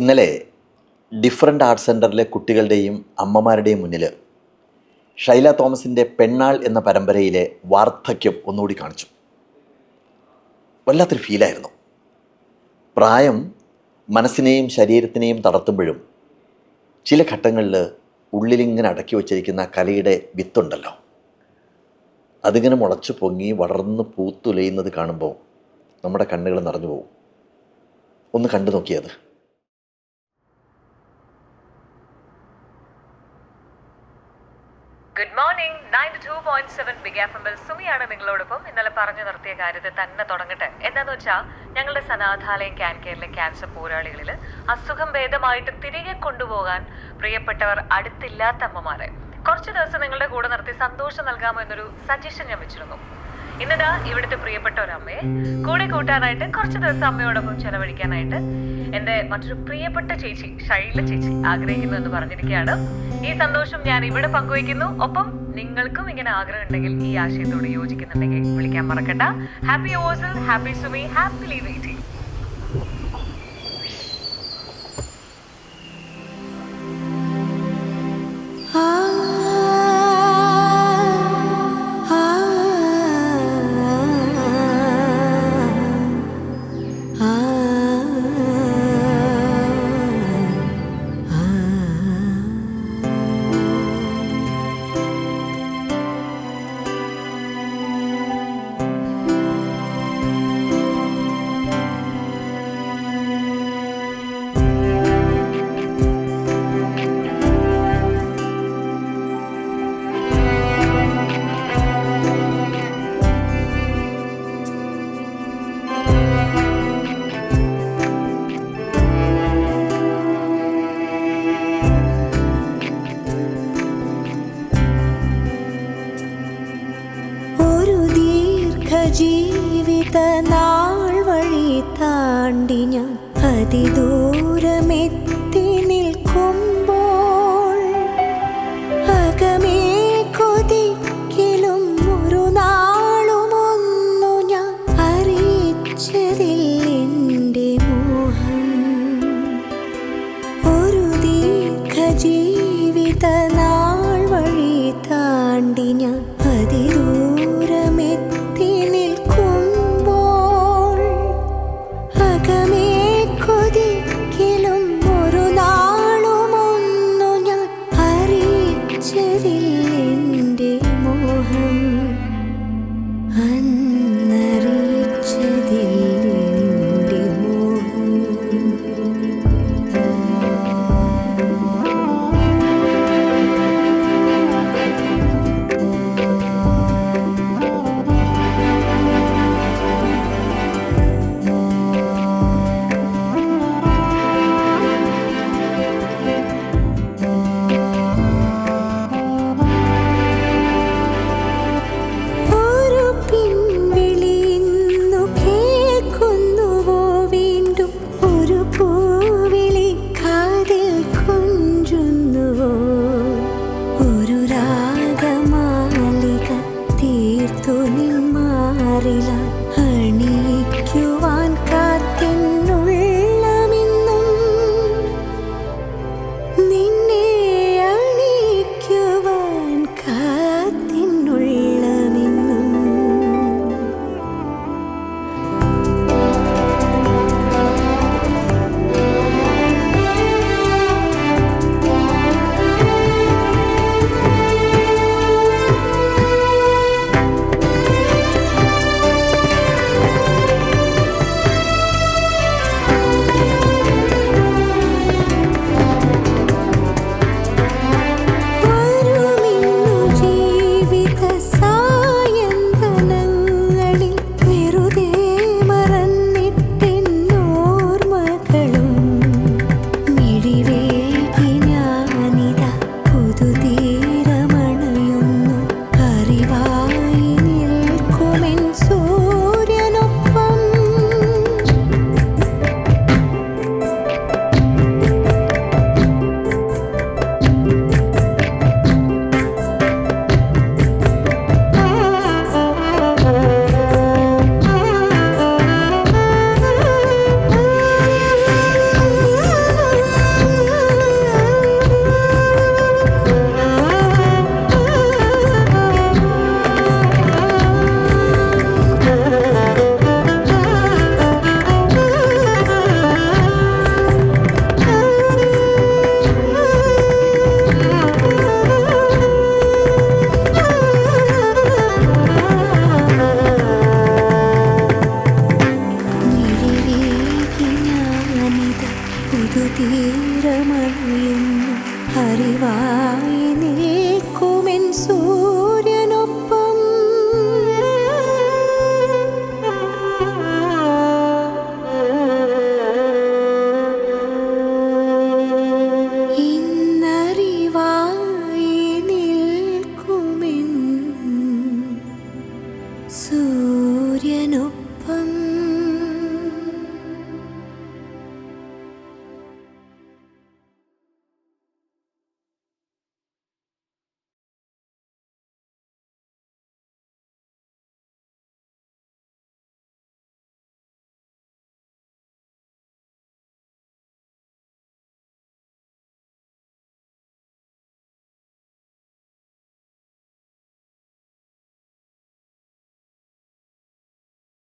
ഇന്നലെ different arts സെന്ററിലെ കുട്ടികളുടെയും അമ്മമാരുടെയും മുന്നിൽ ഷൈല തോമസിന്റെ പെണ്ണാൾ എന്ന പരമ്പരയിലെ വാർദ്ധക്യം ഒന്നുകൂടി കാണിച്ചു. വല്ലാത്തൊരു ഫീലായിരുന്നു പ്രായം മനസ്സിനെയും ശരീരത്തിനെയും തളർത്തുമ്പോഴും ചില ഘട്ടങ്ങളിൽ ഉള്ളിലിങ്ങനെ അടക്കി വച്ചിരിക്കുന്ന കലയുടെ വിത്തുണ്ടല്ലോ. അതിങ്ങനെ മുളച്ചു പൊങ്ങി വളർന്ന് പൂത്തുലയുന്നത് കാണുമ്പോൾ നമ്മുടെ കണ്ണുകൾ നിറഞ്ഞു പോകും. ഒന്ന് കണ്ടു നോക്കിയത് good morning ninety two point seven big F എമ്മിൽ സുമിയാണ് നിങ്ങളോടൊപ്പം. ഇന്നലെ പറഞ്ഞു നിർത്തിയ കാര്യത്തിൽ തന്നെ തുടങ്ങട്ടെ. എന്താന്ന് വെച്ചാൽ ഞങ്ങളുടെ സനാഥാലയം ക്യാൻ കെയറിലെ ക്യാൻസർ പോരാളികളിൽ അസുഖം ഭേദമായിട്ട് തിരികെ കൊണ്ടുപോകാൻ പ്രിയപ്പെട്ടവർ അടുത്തില്ലാത്ത അമ്മമാരെ. കുറച്ച് ദിവസം നിങ്ങളുടെ കൂടെ നിർത്തി സന്തോഷം നൽകാമോ എന്നൊരു സജഷൻ ഞാൻ വെച്ചിരുന്നു. ഇന്നതാ ഇവിടുത്തെ പ്രിയപ്പെട്ട ഒരു അമ്മയെ കൂടെ കൂട്ടാനായിട്ട് കുറച്ച് ദിവസം അമ്മയോടൊപ്പം ചെലവഴിക്കാനായിട്ട് എന്റെ മറ്റൊരു പ്രിയപ്പെട്ട ചേച്ചി ശൈല ചേച്ചി ആഗ്രഹിക്കുന്നു എന്ന് പറഞ്ഞിരിക്കുകയാണ്. ഈ സന്തോഷം ഞാൻ ഇവിടെ പങ്കുവയ്ക്കുന്നു. ഒപ്പം നിങ്ങൾക്കും ഇങ്ങനെ ആഗ്രഹം ഉണ്ടെങ്കിൽ ഈ ആശയത്തോട് യോജിക്കുന്നുണ്ടെങ്കിൽ വിളിക്കാൻ മറക്കണ്ട. ഹാപ്പി ഓസൽ ഹാപ്പി സുമി ഹാപ്പി വെയിറ്റിംഗ് താണ്ടി ഞാൻ അതിദൂരമെത്തി 确定。bye.